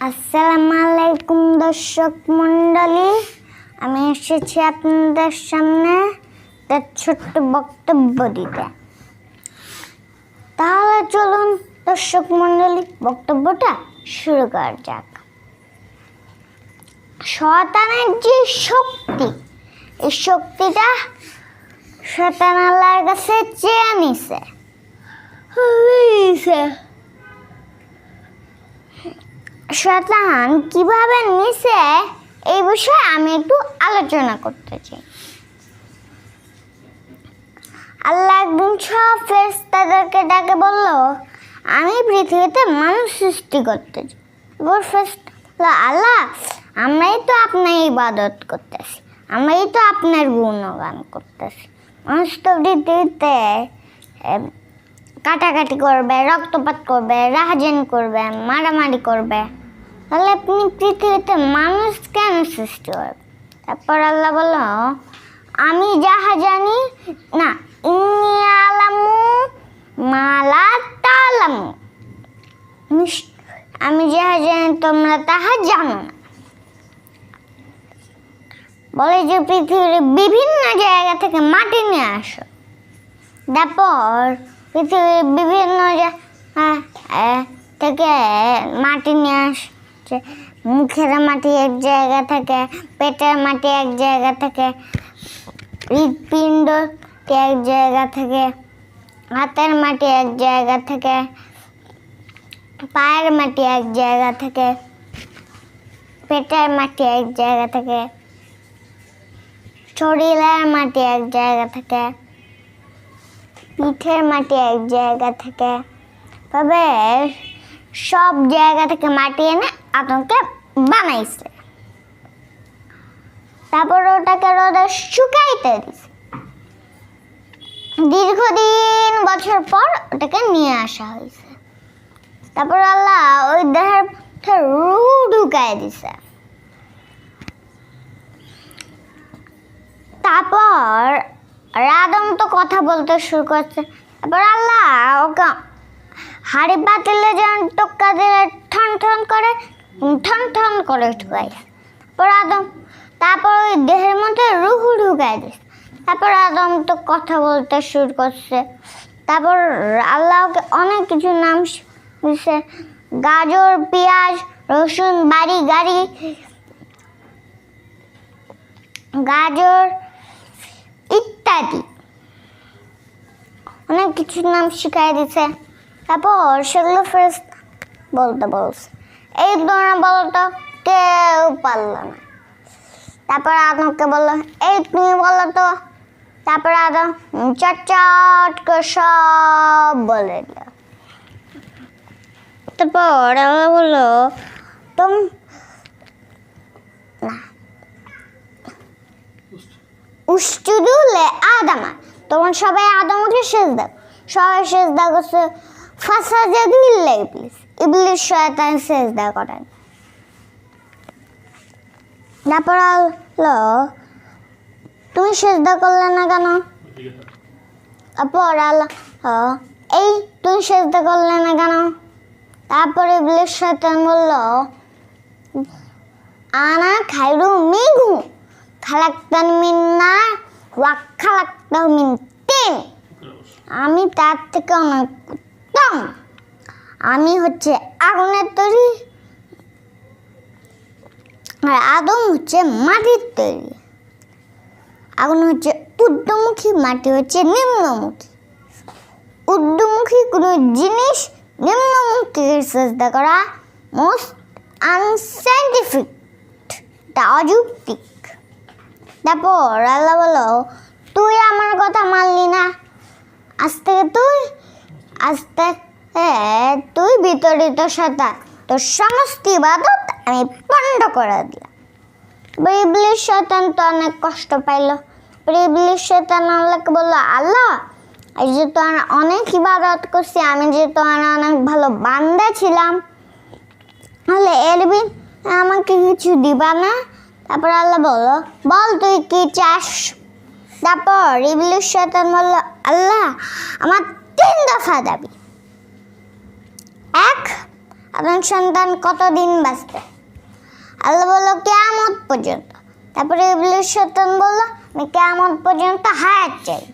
আসসালামু আলাইকুম দর্শক মণ্ডলী, আমি এসেছি আপনাদের সামনে তার ছোট্ট বক্তব্য দিতে। তাহলে চলুন দর্শক মণ্ডলী, বক্তব্যটা শুরু করা যাক। শতানের যে শক্তি, এই শক্তিটা শয়তান আল্লাহর কাছে চেয়ে নিছে। নিছে শয়তান, কীভাবে নিছে এই বিষয়ে আমি একটু আলোচনা করতে চাই। আল্লাহ একদিন সব ফেরেশতাদেরকে ডাকে বলল, আমি পৃথিবীতে মানুষ সৃষ্টি করতে চাই। আল্লাহ, আমরাই তো আপনার ইবাদত করতেছি, আমরাই তো আপনার গুণগান করতেছি। মানুষ তো পৃথিবীতে কাটাকাটি করবে, রক্তপাত করবে, রাহাজানি করবে, মারামারি করবে। তাহলে আপনি পৃথিবীতে মানুষ কেন সৃষ্টি করবে তারপর আল্লাহ বলল, আমি যাহা জানি, না, ইন্নি আলামু মালা তালামু। আমি যাহা জানি, তোমরা তাহা জানো না। বলে যে পৃথিবীর বিভিন্ন জায়গা থেকে মাটি নিয়ে আসো। তারপর পৃথিবীর বিভিন্ন আহ, থেকে মাটি নিয়ে আসছে। মুখের মাটি এক জায়গা থেকে পেটের মাটি এক জায়গা থেকে হৃৎপিণ্ড এক জায়গা থেকে হাতের মাটি এক জায়গা থেকে পায়ের মাটি এক জায়গা থেকে পেটের মাটি এক জায়গা থেকে শরীরের মাটি এক জায়গা থেকে পিঠের মাটি এক জায়গা থেকে। তবে সব জায়গা থেকে মাটি এনে আতঙ্কে বানাইছে। তারপর ওটাকে রোদে শুকাইতে দিছে। দীর্ঘদিন বছর পর ওটাকে নিয়ে আসা হয়েছে। তারপর আল্লাহ ওই দেহের রু ঢুকাই দিছে। তারপর রাদম তো কথা বলতে শুরু করছে। তারপর আল্লাহ ওকে হাড়ি পাতিলে যেন টোক্কা দিলে ঠন ঠন করে, ঠন ঠন করে ঢুকাই তারপর আদম তারপর ওই দেহের মধ্যে রুহু ঢুকাই দিস তারপর আদম তো কথা বলতে শুরু করছে। তারপর আল্লাহকে অনেক কিছু নাম দিছে গাজর, পেঁয়াজ, রসুন, বাড়ি, গাড়ি। গাজর ইত্যাদি। অনেক কিছু নাম শিখাই দিছে। তারপর সেগুলো ফেরত বলতে বলছে, এই বলো তো কেউ পারল না। তারপর আদমকে বলল, এই তুমি বলো তো তারপর আদম, চট করে সব বলে দিল। তারপর আল্লাহ বলল, তুম উস্তুদুলে আদামা। তখন সবাই আদমকে সেজদা সবাই সেজদা করছে ফাঁসা জাদু ইল্লা ইবলিস ইবলিস শয়তান সেজদা করেন। তারপর হলো তুমি সেজদা করলে না কেন? তারপর আল্লাহ এই, তুমি সেজদা করলে না কেন? তারপরে ইবলিস শয়তান বলল, আনা খাইরু মিঘু। খালাক্তান মিন নার ওয়া খালাক্তাহু মিন তিন আমি তার থেকে অনেক উত্তম। আমি হচ্ছে আগুনের তৈরি। আর আদম হচ্ছে মাটির তৈরি। আগুন হচ্ছে ঊর্ধ্বমুখী, মাটি হচ্ছে নিম্নমুখী। ঊর্ধ্বমুখী কোনো জিনিস নিম্নমুখী চেষ্টা করা মোস্ট আনসাইন্টিফিক তা অযৌক্তিক। তারপর আল্লাহ বলো, তুই আমার কথা মানলি না। আজ থেকে তুই, আজ থেকে তুই বিতরিত সতা তোর সমস্ত ইবাদত আমি পণ্ড করে দিলাম। ইবলিশ শয়তান তো অনেক কষ্ট পাইল। ইবলিশ শয়তান আল্লাহকে বলল, আল্লাহ, এই যে তোমার অনেক ইবাদত করছি, আমি যে তোমার অনেক ভালো বান্দা ছিলাম, তাহলে এর বিন আমাকে কিছু দিবা না? তারপর আল্লাহ বলল বল তুই কি চাস? তারপর ইবলিশ শয়তান বলল, আল্লাহ, আমার তিন দফা দাবি। এক আদম সন্তান কতদিন বাঁচবে? আল্লাহ বলল, কেয়ামত পর্যন্ত। তারপরে ইবলিশ শয়তান বলল, আমি কেয়ামত পর্যন্ত হায়াত চাই।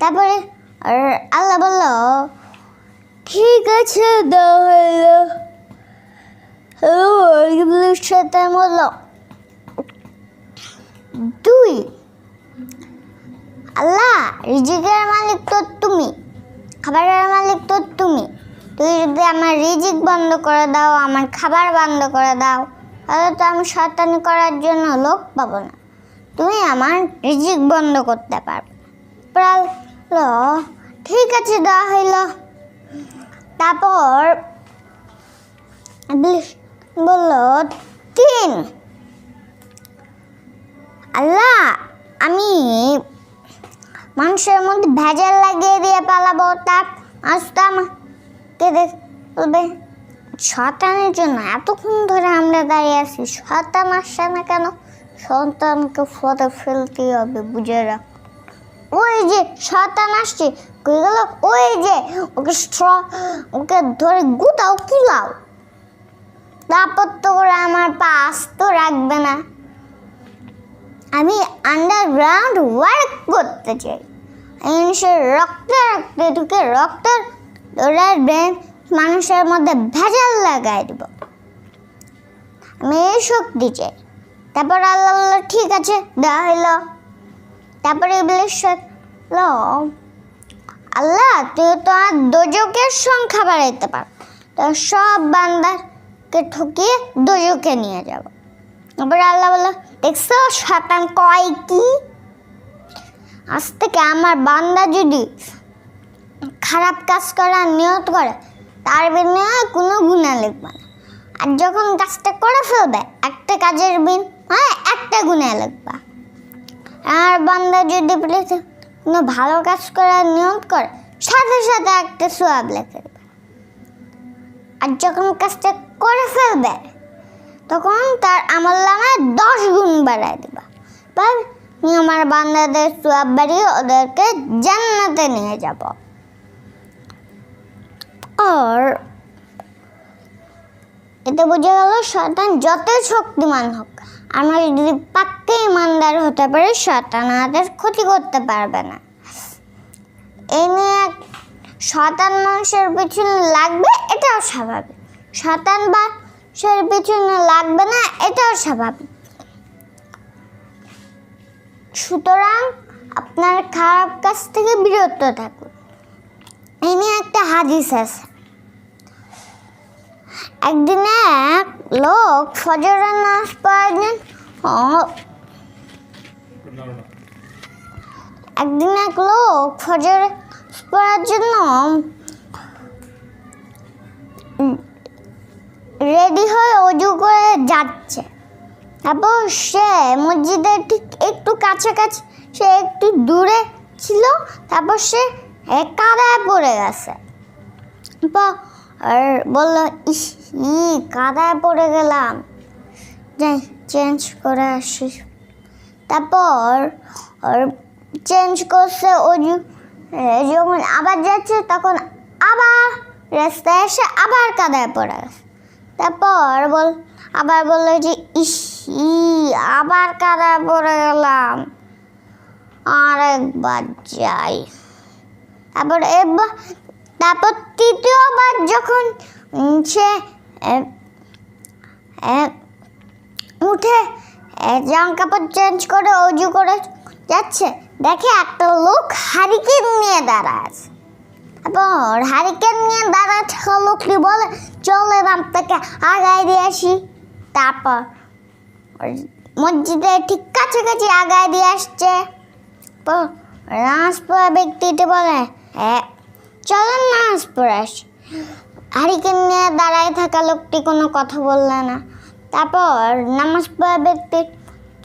তারপরে আল্লাহ বলল, ঠিক আছে হইল ইবলিশ শয়তান বলল দুই আল্লাহ, রিজিকের মালিক তো তুমি। খাবারের মালিক তো তুমি। তুই যদি আমার রিজিক বন্ধ করে দাও, আমার খাবার বন্ধ করে দাও, তাহলে তো আমি শয়তানি করার জন্য লোক পাবো না। তুমি আমার রিজিক বন্ধ করতে পারবে ঠিক আছে, দেওয়া হইল। তারপর বলল, তিন। আল্লাহ, আমি মানুষের মধ্যে ভেজাল লাগিয়ে দিয়ে পালাবো, তার আজ তো আমাকে দেখবে শতানের জন্য এতক্ষণ ধরে আমরা দাঁড়িয়ে আছি শতান আসছে না কেন? সন্তানকে ফতে ফেলতেই হবে, বুঝে রাখ। ওই যে শতান আসছে, কই গেল? ওই যে ওকে ওকে ধরে গুতাও কিলাও। তারপর তো করে আমার পা আস্ত রাখবে না। আমি আন্ডারগ্রাউন্ড ওয়ার্ক করতে চাই। মানুষের রক্তে রক্তে ঢুকে রক্ত দৌড়ার ব্রেন মানুষের মধ্যে ভেজাল লাগাই দিব। আমি এই শক্তি চাই। তারপর আল্লাহ বলল, ঠিক আছে দেওয়া হইল। তারপরে ইবলিশ আল্লাহ, তুই তো আর দোজকের সংখ্যা বাড়াইতে পার তো সব বান্দারকে ঠকিয়ে দোজকে নিয়ে যাব। তারপরে আল্লাহ বলল, দেখছ শতান কয় কি? আজ থেকে আমার বান্দা যদি খারাপ কাজ করার নিয়ত করে, তার বিনিময়ে কোনো গুণা লিখবে না। আর যখন কাজটা করে ফেলবে, একটা কাজের বিন হ্যাঁ একটা গুণা লিখবা আর বান্দা যদি প্লিজ কোনো ভালো কাজ করার নিয়ত করে, সাথে সাথে একটা সোয়াব লেখে আর যখন কাজটা করে ফেলবে তখন তার আমল নামায় দশ গুণ বাড়ায় দেবা। বা আমি আমার বান্দাদের সোয়াব বাড়িয়ে ওদেরকে জান্নাতে নিয়ে যাব। আর এতে বোঝা গেল শয়তান যতই শক্তিমান হোক, আমরা যদি পাক্কে ইমানদার হতে পারি, শয়তান আমাদের ক্ষতি করতে পারবে না। এই নিয়ে শতান মানুষের পিছনে লাগবে, এটাও স্বাভাবিক। শয়তান মানুষের পিছনে লাগবে না, এটাও স্বাভাবিক। সুতরাং আপনার খারাপ কাজ থেকে বিরত থাকুন। এই নিয়ে একটা হাদিস আছে। একদিন এক লোক ফজরের নামাজ পড়ার জন্য একদিন এক লোক ফজর পড়ার জন্য রেডি হয়ে অজু করে যাচ্ছে। তারপর সে মসজিদের ঠিক একটু কাছাকাছি, সে একটু দূরে ছিল, তারপর সে কাদায় পড়ে গেছে। আর বলল, ইস ই কাদায় পড়ে গেলাম। যাই চেঞ্জ করে আসি। তারপর চেঞ্জ করছে অজু যখন আবার যাচ্ছে, তখন আবার রাস্তায় এসে আবার কাদায় পড়ে গেছে। তারপর বল, আবার বলল যে, ইস আবার কাদায় পড়ে গেলাম। আরেকবার যাই। তারপর এবার, তারপর তৃতীয়বার যখন সে উঠে জামা কাপড় চেঞ্জ করে অজু করে যাচ্ছে, দেখে একটা লোক হারিকেন নিয়ে দাঁড়ায় আছে। তারপর হারিকেন নিয়ে থাকা লোকটি বলে, চলে আপনাকে আগায় দিয়ে আসি। তারপর মসজিদে ঠিক কাছাকাছি আগায় দিয়ে আসছে। তো পড়া ব্যক্তিটি বলে হ্যাঁ চলেন নামাজ পড়ে আসি। হারিকেন নিয়ে দাঁড়ায় থাকা লোকটি কোনো কথা বললে না। তারপর নামাজ পড়া ব্যক্তি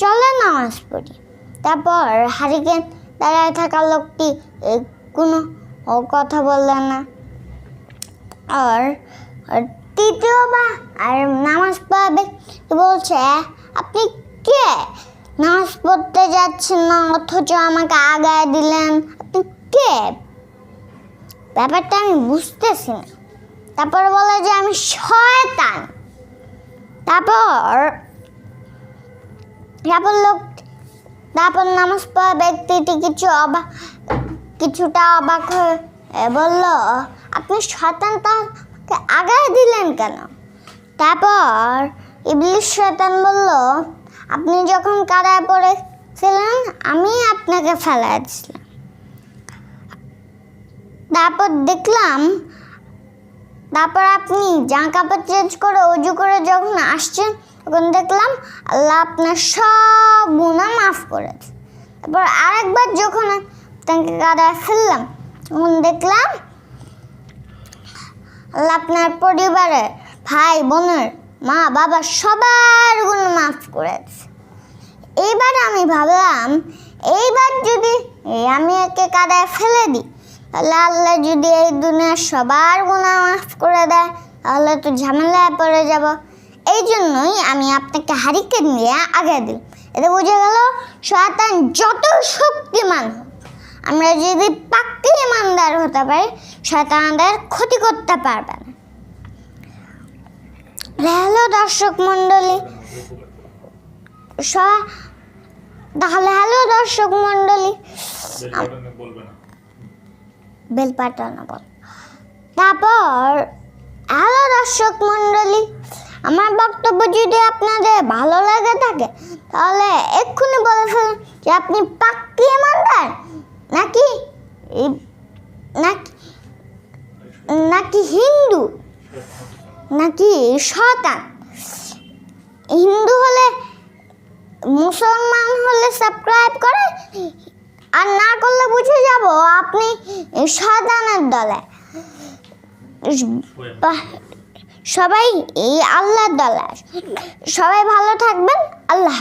চলে নামাজ পড়ি। তারপর হারিকেন দাঁড়ায় থাকা লোকটি কোনো ও কথা বললে না। আর আর তৃতীয়বার, আর নামাজ ব্যক্তি বলছে আপনি কে? নামাজ পড়তে যাচ্ছেন না, অথচ আমাকে আগায় দিলেন। আপনি কে? ব্যাপারটা আমি বুঝতেছি না। তারপর বলে যে, আমি শয়তান। তারপর তারপর লোক তারপর নামাজ পড়া ব্যক্তিটি কিছু অবাক কিছুটা অবাক হয়ে বলল, আপনি শয়তান তাকে আগায় দিলেন কেন? তারপর ইবলিশ শয়তান বলল, আপনি যখন কাদায় পড়েছিলেন, আমি আপনাকে ফেলাইছিলাম। তারপর দেখলাম, তারপর আপনি জামা কাপড় চেঞ্জ করে অজু করে যখন আসছেন, তখন দেখলাম আল্লাহ আপনার সব গুণা মাফ করেছে। তারপর আরেকবার যখন আপনাকে কাদায় ফেললাম। তখন দেখলাম। আল্লাহ আপনার পরিবারের ভাই, বোনের মা, বাবা সবার গুণ মাফ করেছে। এইবার আমি ভাবলাম, এইবার যদি আমি একে কাদায় ফেলে দিই, তাহলে আল্লাহ যদি এই দুনিয়ার সবার গুণা মাফ করে দেয়, তাহলে তো ঝামেলায় পড়ে যাব। এই জন্যই আমি আপনাকে হারিকেন নিয়ে আগে দিই এতে বোঝা গেল, শয়তান যত শক্তিমান হোক আমরা যদি পাক্কি ইমানদার হতে পারি শয়তান আমাদের ক্ষতি করতে পারবে না। হ্যালো দর্শক মণ্ডলী তাহলে হ্যালো দর্শক মণ্ডলী। বলবে না। বেল পাঠানো বল। তারপর হ্যালো দর্শক মণ্ডলী আমার বক্তব্য যদি আপনাদের ভালো লাগে থাকে তাহলে এক্ষুনি বলে ফেলুন যে আপনি পাক্কি ইমানদার। নাকি? নাকি নাকি হিন্দু? নাকি শতান হিন্দু হলে, মুসলমান হলে সাবস্ক্রাইব করে, আর না করলে বুঝে যাব আপনি শয়তানের দলে। সবাই এই আল্লাহর দলে। সবাই ভালো থাকবেন, আল্লাহ